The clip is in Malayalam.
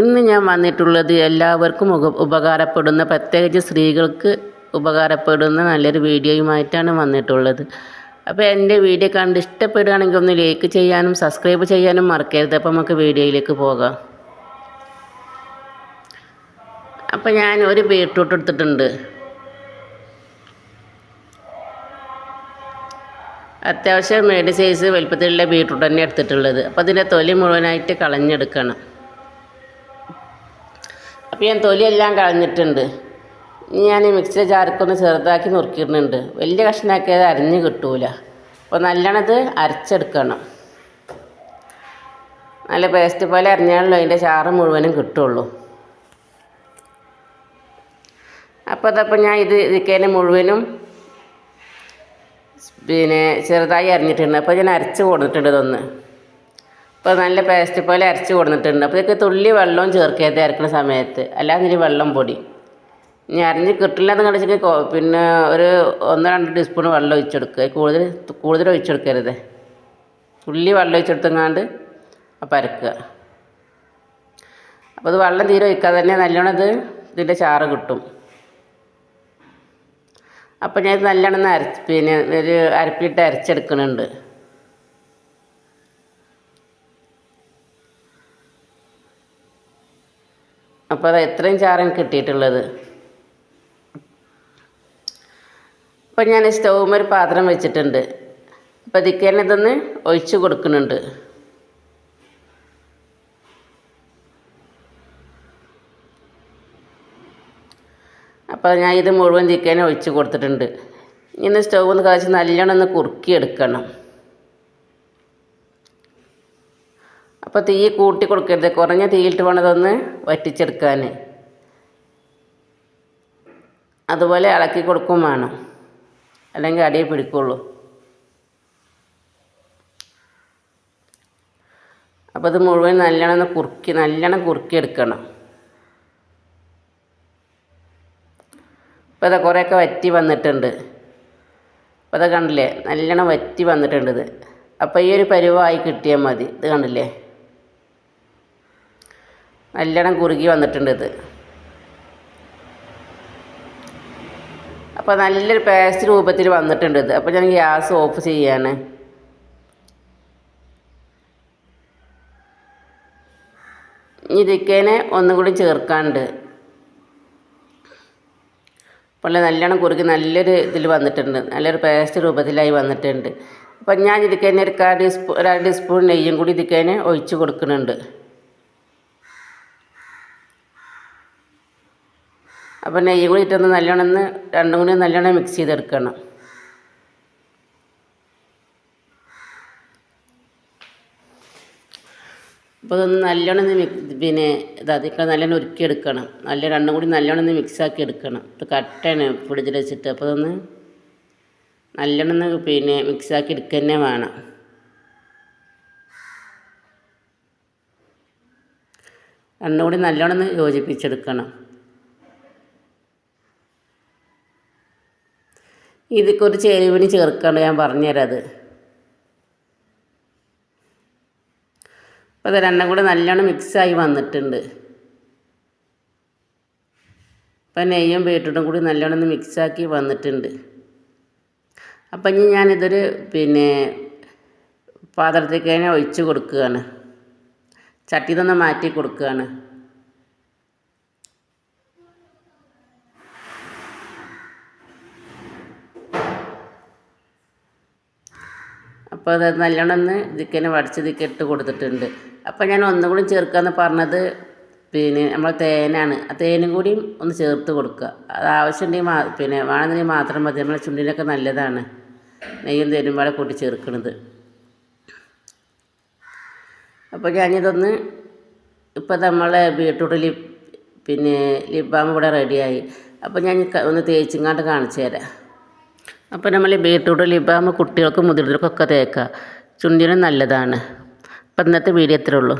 ഇന്ന് ഞാൻ വന്നിട്ടുള്ളത് എല്ലാവർക്കും ഉപ ഉപകാരപ്പെടുന്ന പ്രത്യേകിച്ച് സ്ത്രീകൾക്ക് ഉപകാരപ്പെടുന്ന നല്ലൊരു വീഡിയോയുമായിട്ടാണ് വന്നിട്ടുള്ളത്. അപ്പോൾ എന്റെ വീഡിയോ കണ്ട് ഇഷ്ടപ്പെടുകയാണെങ്കിൽ ഒന്ന് ലൈക്ക് ചെയ്യാനും സബ്സ്ക്രൈബ് ചെയ്യാനും മറക്കരുത്. അപ്പോൾ നമുക്ക് വീഡിയോയിലേക്ക് പോകാം. അപ്പോൾ ഞാൻ ഒരു ബീട്രൂട്ട് എടുത്തിട്ടുണ്ട്. അത്യാവശ്യം മീഡിയം സൈസ് വലുപ്പത്തിലുള്ള ബീട്രൂട്ട് തന്നെ എടുത്തിട്ടുള്ളത്. അപ്പോൾ അതിന്റെ തൊലി മുഴുവനായിട്ട് കളഞ്ഞെടുക്കണം. അപ്പോൾ ഞാൻ തൊലിയെല്ലാം കളഞ്ഞിട്ടുണ്ട്. ഞാൻ ഈ മിക്സിയുടെ ജാർക്കൊന്ന് ചെറുതാക്കി നുറുക്കിയിടുന്നുണ്ട്. വലിയ കഷ്ണമാക്കിയത് അരിഞ്ഞ് കിട്ടൂല. അപ്പോൾ നല്ലോണത് അരച്ചെടുക്കണം. നല്ല പേസ്റ്റ് പോലെ അരിഞ്ഞാണല്ലോ അതിന്റെ ചാറ് മുഴുവനും കിട്ടുള്ളൂ. അപ്പോൾ അതപ്പോൾ ഞാൻ ഇത് ഇതിക്കേനെ മുഴുവനും പിന്നെ ചെറുതായി അരിഞ്ഞിട്ടുണ്ട്. അപ്പോൾ ഞാൻ അരച്ച് കൊടുത്തിട്ടുണ്ട് ഇതൊന്ന്. അപ്പോൾ നല്ല പേസ്റ്റ് പോലെ അരച്ച് കൊടുത്തിട്ടുണ്ട്. അപ്പോൾ ഇതൊക്കെ തുള്ളി വെള്ളവും ചേർക്കരുത് അരക്കുന്ന സമയത്ത്. അല്ലാതെ വെള്ളം പൊടി. ഇനി അരിഞ്ഞ് കിട്ടില്ലെന്ന് കണ്ടിച്ചെങ്കിൽ പിന്നെ ഒരു ഒന്ന് രണ്ട് ടീസ്പൂൺ വെള്ളം ഒഴിച്ചെടുക്കുക കൂടുതൽ കൂടുതൽ ഒഴിച്ചെടുക്കരുത് തുള്ളി വെള്ളം ഒഴിച്ചെടുത്തങ്ങാണ്ട് അപ്പം അരക്കുക. അപ്പോൾ അത് വെള്ളം തീരെ ഒഴിക്കാതെ തന്നെ നല്ലോണം ഇത് ഇതിന്റെ ചാറ് കിട്ടും. അപ്പോൾ ഞാൻ നല്ലോണം അരച്ച് പിന്നെ ഒരു അരപ്പിട്ട് അരച്ചെടുക്കുന്നുണ്ട് അപ്പോൾ അത് എത്രയും ചാറാണ് കിട്ടിയിട്ടുള്ളത്. അപ്പോൾ ഞാൻ സ്റ്റൗമ്മ ഒരു പാത്രം വെച്ചിട്ടുണ്ട്. അപ്പോൾ ഇതിക്ക് തന്നെ ഇതൊന്ന് ഒഴിച്ച് കൊടുക്കുന്നുണ്ട്. അപ്പോൾ ഞാൻ ഇത് മുഴുവൻ ചിക്കനെ ഒഴിച്ച് കൊടുത്തിട്ടുണ്ട്. ഇനി സ്റ്റൗ ഒന്ന് കാച്ച് നല്ലോണം ഒന്ന് കുറുക്കി എടുക്കണം അപ്പോൾ തീ കൂട്ടി കൊടുക്കരുത്. കുറഞ്ഞ തീയിട്ട് വേണം അതൊന്ന് വറ്റിച്ചെടുക്കാൻ അതുപോലെ ഇളക്കി കൊടുക്കും വേണം. അല്ലെങ്കിൽ അടിയെ പിടിക്കുള്ളൂ. അപ്പോൾ ഇത് മുഴുവൻ നല്ലോണം ഒന്ന് കുറുക്കി നല്ലോണം കുറുക്കി എടുക്കണം. ഇപ്പോൾ ഇതാ കുറേയൊക്കെ വറ്റി വന്നിട്ടുണ്ട്. അപ്പോൾ അത് കണ്ടില്ലേ? നല്ലോണം വറ്റി വന്നിട്ടുണ്ട് ഇത്. അപ്പോൾ ഈ ഒരു പരുവമായി കിട്ടിയാൽ മതി. ഇത് കണ്ടില്ലേ? നല്ലോണം കുറുകി വന്നിട്ടുണ്ട് ഇത്. അപ്പോൾ നല്ലൊരു പേസ്റ്റ് രൂപത്തിൽ വന്നിട്ടുണ്ട് ഇത്. അപ്പോൾ ഞാൻ ഗ്യാസ് ഓഫ് ചെയ്യാണ്. ഇനി ഇതിക്കേനെ ഒന്നും കൂടി ചേർക്കാണ്ട് അപ്പോൾ നല്ലോണം കുറുക്കി നല്ലൊരു ഇതിൽ വന്നിട്ടുണ്ട്. നല്ലൊരു പേസ്റ്റ് രൂപത്തിലായി വന്നിട്ടുണ്ട്. അപ്പം ഞാൻ ഇതിക്ക് തന്നെ ഒരു കാ ടീസ്പൂ ഒരു അര ടീസ്പൂൺ നെയ്യും കൂടി ഇതിക്ക് തന്നെ ഒഴിച്ച് കൊടുക്കുന്നുണ്ട്. അപ്പം നെയ്യ് കൂടി ഇട്ടൊന്ന് നല്ലോണം ഒന്ന് രണ്ടും കൂടി നല്ലോണം മിക്സ് ചെയ്തെടുക്കണം. അപ്പോൾ ഇതൊന്ന് നല്ലോണം ഒന്ന് പിന്നെ ഇതാക്കി നല്ലോണം ഉരുക്കിയെടുക്കണം. നല്ല രണ്ടും കൂടി നല്ലോണം ഒന്ന് മിക്സാക്കി എടുക്കണം ഇത് കട്ടയാണ് ഫ്രിഡ്ജിൽ വെച്ചിട്ട്. അപ്പോൾ ഇതൊന്ന് നല്ലോണം ഒന്ന് പിന്നെ മിക്സാക്കി എടുക്കുക തന്നെ വേണം. രണ്ടും കൂടി നല്ലോണം ഒന്ന് യോജിപ്പിച്ചെടുക്കണം. ഇതിക്ക് ഒരു ചേരുവിന് ചേർക്കാണ്ട് ഞാൻ പറഞ്ഞുതരാം അത് അപ്പോൾ അത് രണ്ടും കൂടെ നല്ലോണം മിക്സായി വന്നിട്ടുണ്ട്. അപ്പം നെയ്യും ബീട്രൂട്ടും കൂടി നല്ലോണം ഒന്ന് മിക്സാക്കി വന്നിട്ടുണ്ട്. അപ്പം ഇനി ഞാനിതൊരു പിന്നെ പാത്രത്തേക്ക് തന്നെ ഒഴിച്ച് കൊടുക്കുകയാണ്. ചട്ടിയിൽ നിന്ന് മാറ്റി കൊടുക്കുകയാണ്. അപ്പോൾ അത് നല്ലോണം ഒന്ന് ഇതിക്കന്നെ വടിച്ച് ഇതിക്ക് ഇട്ട് കൊടുത്തിട്ടുണ്ട്. അപ്പോൾ ഞാൻ ഒന്നും കൂടി ചേർക്കാമെന്ന് പറഞ്ഞത് പിന്നെ നമ്മൾ തേനാണ്. ആ തേനും കൂടിയും ഒന്ന് ചേർത്ത് കൊടുക്കുക. അത് ആവശ്യമുണ്ടെങ്കിൽ മാ പിന്നെ വേണമെന്നുണ്ടെങ്കിൽ മാത്രം മതി. നമ്മളെ ചുണ്ടിനൊക്കെ നല്ലതാണ്. നെയ്യും തേനും പാടെ കൂട്ടി ചേർക്കുന്നത് അപ്പോൾ ഞാനിതൊന്ന് ഇപ്പോൾ നമ്മളെ ബീട്രൂട്ട് ലിപ് പിന്നെ ലിപ് ബാം ഇവിടെ റെഡിയായി. അപ്പോൾ ഞാൻ ഒന്ന് തേച്ചിങ്ങാണ്ട് കാണിച്ചു തരാം. അപ്പോൾ നമ്മൾ ബീട്രൂട്ട് ലിബാമ കുട്ടികൾക്കും കുട്ടികൾക്കും മുതിർന്നവർക്കൊക്കെ തേക്കുക ചുണ്ടിനും നല്ലതാണ്. അപ്പം ഇന്നത്തെ വീഡിയോ ഇത്രേ ഉള്ളൂ.